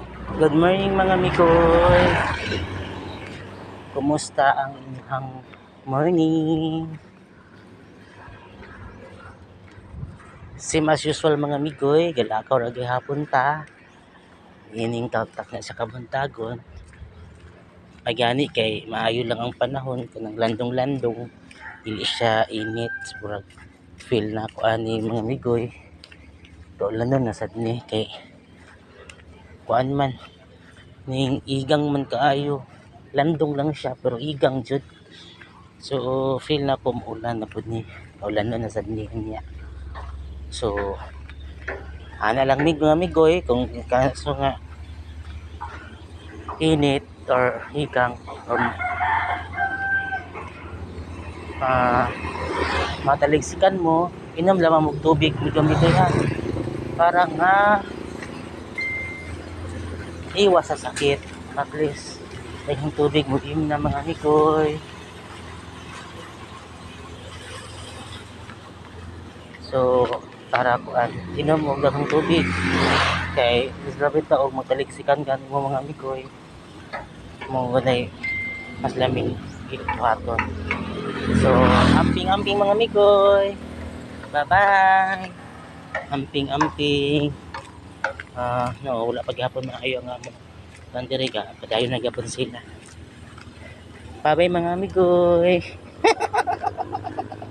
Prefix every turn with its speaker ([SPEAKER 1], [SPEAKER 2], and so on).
[SPEAKER 1] Good morning mga mikoy. Kumusta ang inyong morning? Same as usual mga migoy, galakaw ra gihapon ta. Ining tawtak na sa kabuntagon. Pagani kay maayo lang ang panahon kanang landong-landong. Dili siya init, murag feel na ko ani mga migoy. Doon lang na sad ni kay kuan man. Ning igang man kaayo. Landong lang siya pero igang jud. So feel na ko ulan na pud ni ulan na sad ni niya. So ana lang mig mga migoy kung kaso nga init or igang or ah mataligsikan mo inom lamang mo tubig mga migoy ha. Para nga iwas sa sakit at least yung tubig mo im na mga hikoy. So para ko an inom mo daghang tubig. Kay mas grabe ta og magtaliksikan kan mo mga hikoy. Mo ganay mas laming gituhaton so amping-amping mga mikoy bye bye amping-amping uh, no, wala paghapon mga kayo ang amo ng diriga padayo nagabon sila. Babay mga amigoy eh.